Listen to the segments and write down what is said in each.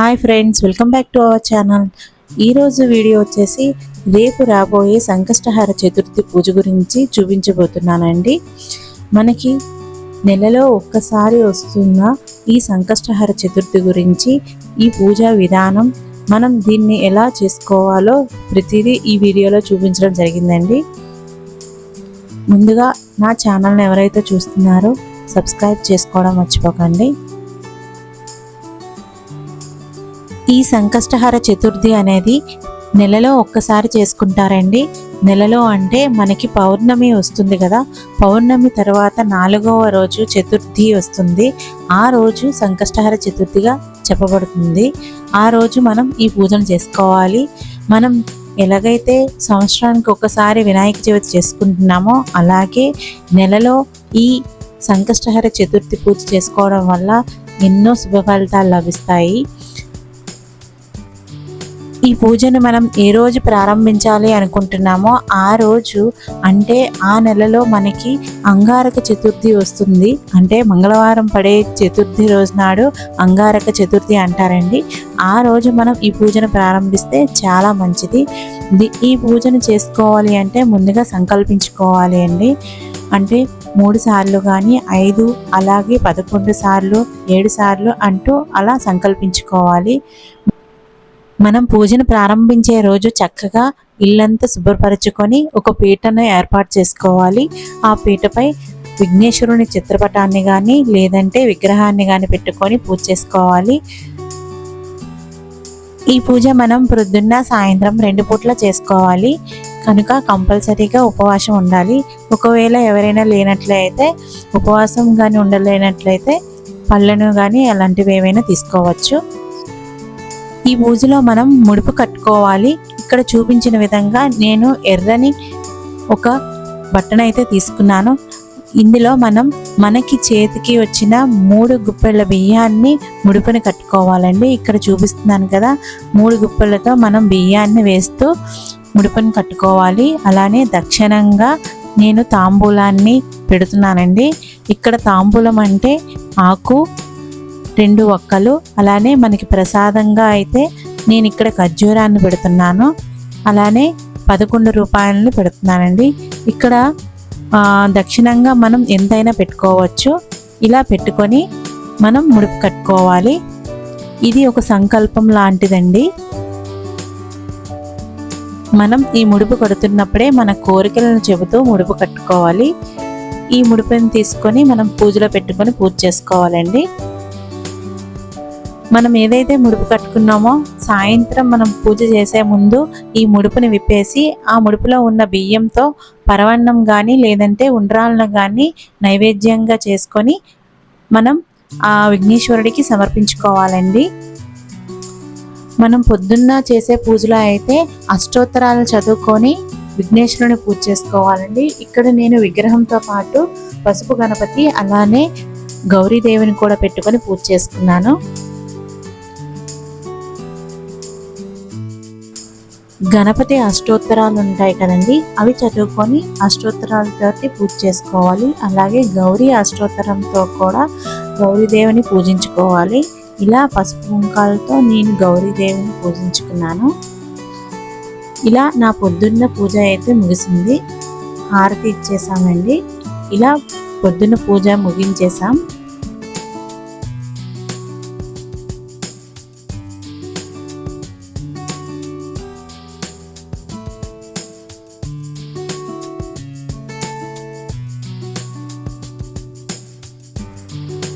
Hi friends welcome back to our channel. ఈరోజు video వచ్చేసి రేపు రాబోయే సంకష్టహార చతుర్థి పూజ గురించి చూపించబోతున్నానండి. మనకి నెలలో ఒక్కసారి వస్తున్న ఈ సంకష్టహార చతుర్థి గురించి ఈ పూజా విధానం మనం దీన్ని ఎలా చేసుకోవాలో ప్రతిదీ ఈ వీడియోలో చూపించడం జరిగిందండి. ముందుగా నా ఛానల్ని ఎవరైతే చూస్తున్నారో సబ్స్క్రైబ్ చేసుకోవడం మర్చిపోకండి. ఈ సంకష్టహార చతుర్థి అనేది నెలలో ఒక్కసారి చేసుకుంటారండి. నెలలో అంటే మనకి పౌర్ణమి వస్తుంది కదా. పౌర్ణమి తర్వాత నాలుగవ రోజు చతుర్థి వస్తుంది. ఆ రోజు సంకష్టహార చతుర్థిగా చెప్పబడుతుంది. ఆ రోజు మనం ఈ పూజను చేసుకోవాలి. మనం ఎలాగైతే సంవత్సరానికి ఒకసారి వినాయక చవితి చేసుకుంటున్నామో అలాగే నెలలో ఈ సంకష్టహార చతుర్థి పూజ చేసుకోవడం వల్ల ఎన్నో శుభ ఫలితాలు లభిస్తాయి. ఈ పూజను మనం ఏ రోజు ప్రారంభించాలి అనుకుంటున్నామో ఆ రోజు అంటే ఆ నెలలో మనకి అంగారక చతుర్థి వస్తుంది. అంటే మంగళవారం పడే చతుర్థి రోజు నాడు అంగారక చతుర్థి అంటారండి. ఆ రోజు మనం ఈ పూజను ప్రారంభిస్తే చాలా మంచిది. ఈ పూజను చేసుకోవాలి అంటే ముందుగా సంకల్పించుకోవాలి అండి. అంటే మూడు సార్లు కానీ ఐదు అలాగే పదకొండు సార్లు ఏడు సార్లు అంటూ అలా సంకల్పించుకోవాలి. మనం పూజను ప్రారంభించే రోజు చక్కగా ఇల్లంతా శుభ్రపరచుకొని ఒక పీటను ఏర్పాటు చేసుకోవాలి. ఆ పీటపై విఘ్నేశ్వరుని చిత్రపటాన్ని కానీ లేదంటే విగ్రహాన్ని కానీ పెట్టుకొని పూజ చేసుకోవాలి. ఈ పూజ మనం ప్రొద్దున్న సాయంత్రం రెండు పూట్ల చేసుకోవాలి. కనుక కంపల్సరీగా ఉపవాసం ఉండాలి. ఒకవేళ ఎవరైనా లేనట్లయితే ఉపవాసం కానీ ఉండలేనట్లయితే పళ్ళను కానీ అలాంటివి ఏమైనా తీసుకోవచ్చు. ఈ బూజులో మనం ముడుపు కట్టుకోవాలి. ఇక్కడ చూపించిన విధంగా నేను ఎర్రని ఒక బట్టనైతే తీసుకున్నాను. ఇందులో మనం మనకి చేతికి వచ్చిన మూడు గుప్పెళ్ళ బియ్యాన్ని ముడుపుని కట్టుకోవాలండి. ఇక్కడ చూపిస్తున్నాను కదా మూడు గుప్పెళ్ళతో మనం బియ్యాన్ని వేస్తూ ముడుపుని కట్టుకోవాలి. అలానే దక్షిణంగా నేను తాంబూలాన్ని పెడుతున్నానండి. ఇక్కడ తాంబూలం అంటే ఆకు రెండు ఒక్కలు. అలానే మనకి ప్రసాదంగా అయితే నేను ఇక్కడ ఖర్జూరాన్ని పెడుతున్నాను. అలానే పదకొండు రూపాయలని పెడుతున్నానండి. ఇక్కడ దక్షిణంగా మనం ఎంతైనా పెట్టుకోవచ్చు. ఇలా పెట్టుకొని మనం ముడుపు కట్టుకోవాలి. ఇది ఒక సంకల్పం లాంటిదండి. మనం ఈ ముడుపు కడుతున్నప్పుడే మన కోరికలను చెబుతూ ముడుపు కట్టుకోవాలి. ఈ ముడుపుని తీసుకొని మనం పూజలో పెట్టుకొని పూజ చేసుకోవాలండి. మనం ఏదైతే ముడుపు కట్టుకున్నామో సాయంత్రం మనం పూజ చేసే ముందు ఈ ముడుపుని విప్పేసి ఆ ముడుపులో ఉన్న బియ్యంతో పరవన్నం కానీ లేదంటే ఉండ్రాలను కానీ నైవేద్యంగా చేసుకొని మనం ఆ విఘ్నేశ్వరుడికి సమర్పించుకోవాలండి. మనం పొద్దున్న చేసే పూజలో అయితే అష్టోత్తరాలు చదువుకొని విఘ్నేశ్వరుని పూజ చేసుకోవాలండి. ఇక్కడ నేను విగ్రహంతో పాటు పసుపు గణపతి అలానే గౌరీదేవిని కూడా పెట్టుకొని పూజ చేసుకున్నాను. గణపతి అష్టోత్తరాలు ఉంటాయి కదండి అవి చదువుకొని అష్టోత్తరాలతోటి పూజ చేసుకోవాలి. అలాగే గౌరీ అష్టోత్తరంతో కూడా గౌరీదేవిని పూజించుకోవాలి. ఇలా పసుపు కుంకాలతో నేను గౌరీదేవిని పూజించుకున్నాను. ఇలా నా పొద్దున్న పూజ అయితే ముగిసింది. హారతి ఇచ్చేసామండి ఇలా పొద్దున్న పూజ ముగించేసాం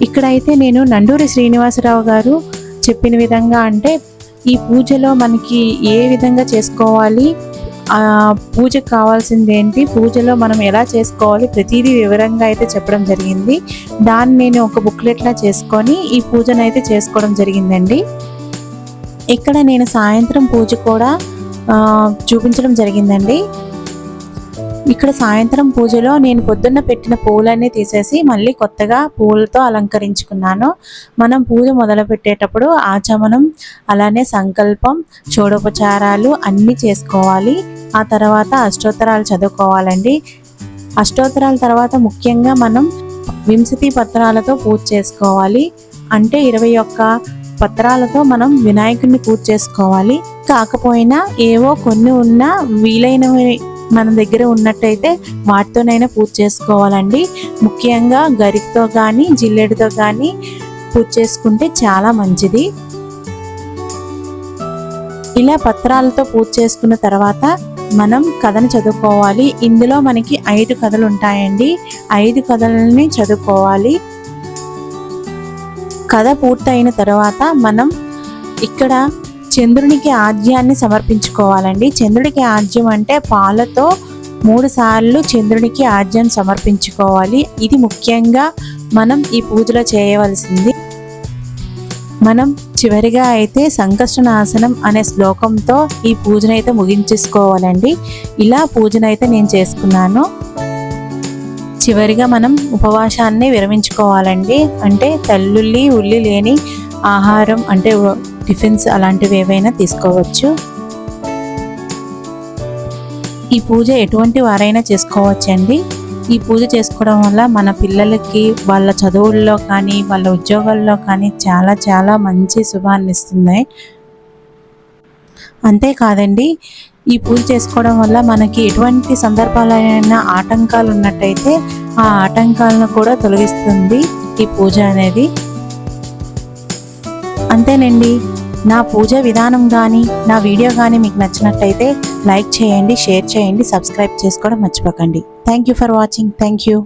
ఇక్కడైతే నేను నండూరి శ్రీనివాసరావు గారు చెప్పిన విధంగా అంటే ఈ పూజలో మనకి ఏ విధంగా చేసుకోవాలి? పూజకు కావాల్సింది ఏంటి? పూజలో మనం ఎలా చేసుకోవాలి? ప్రతిదీ వివరంగా అయితే చెప్పడం జరిగింది. దాన్ని నేను ఒక బుక్లెట్లా చేసుకొని ఈ పూజను అయితే చేసుకోవడం జరిగిందండి. ఇక్కడ నేను సాయంత్రం పూజ కూడా చూపించడం జరిగిందండి. ఇక్కడ సాయంత్రం పూజలో నేను పొద్దున్న పెట్టిన పూలన్నీ తీసేసి మళ్ళీ కొత్తగా పూలతో అలంకరించుకున్నాను. మనం పూజ మొదలు పెట్టేటప్పుడు ఆచమనం అలానే సంకల్పం చోడోపచారాలు అన్నీ చేసుకోవాలి. ఆ తర్వాత అష్టోత్తరాలు చదువుకోవాలండి. అష్టోత్తరాల తర్వాత ముఖ్యంగా మనం వింశతి పత్రాలతో పూజ చేసుకోవాలి. అంటే ఇరవై ఒక్క పత్రాలతో మనం వినాయకుడిని పూజ చేసుకోవాలి. కాకపోయినా ఏవో కొన్ని ఉన్నా వీలైనవి మన దగ్గర ఉన్నట్టయితే వాటితోనైనా పూజ చేసుకోవాలండి. ముఖ్యంగా గరికతో కానీ జిల్లెడితో కానీ పూజ చేసుకుంటే చాలా మంచిది. ఇలా పత్రాలతో పూజ చేసుకున్న తర్వాత మనం కథను చదువుకోవాలి. ఇందులో మనకి ఐదు కథలు ఉంటాయండి. ఐదు కథలని చదువుకోవాలి. కథ పూర్తయిన తర్వాత మనం ఇక్కడ చంద్రునికి ఆజ్యాన్ని సమర్పించుకోవాలండి. చంద్రుడికి ఆజ్యం అంటే పాలతో మూడు సార్లు చంద్రుడికి ఆజ్యం సమర్పించుకోవాలి. ఇది ముఖ్యంగా మనం ఈ పూజలో చేయవలసింది. మనం చివరిగా అయితే సంకష్టనాశనం అనే శ్లోకంతో ఈ పూజనైతే ముగించేసుకోవాలండి. ఇలా పూజనైతే నేను చేసుకున్నాను. చివరిగా మనం ఉపవాసాన్ని విరమించుకోవాలండి. అంటే తల్లుల్లి ఉల్లి లేని ఆహారం అంటే టిఫిన్స్ అలాంటివి ఏవైనా తీసుకోవచ్చు. ఈ పూజ ఎటువంటి వారైనా చేసుకోవచ్చండి. ఈ పూజ చేసుకోవడం వల్ల మన పిల్లలకి వాళ్ళ చదువుల్లో కానీ వాళ్ళ ఉద్యోగాల్లో కానీ చాలా చాలా మంచి శుభాన్ని ఇస్తుంది. అంతేకాదండి ఈ పూజ చేసుకోవడం వల్ల మనకి ఎటువంటి సందర్భాలైనా ఆటంకాలు ఉన్నట్టయితే ఆ ఆటంకాలను కూడా తొలగిస్తుంది ఈ పూజ అనేది. అంతేనండి. నా పూజ విధానం కానీ నా వీడియో కానీ మీకు నచ్చినట్లయితే లైక్ చేయండి షేర్ చేయండి సబ్స్క్రైబ్ చేసుకోవడం మర్చిపోకండి. Thank you for watching. Thank you